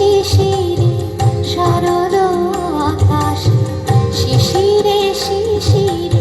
শিশিরে সরল আকাশ শিশিরে শিশিরে।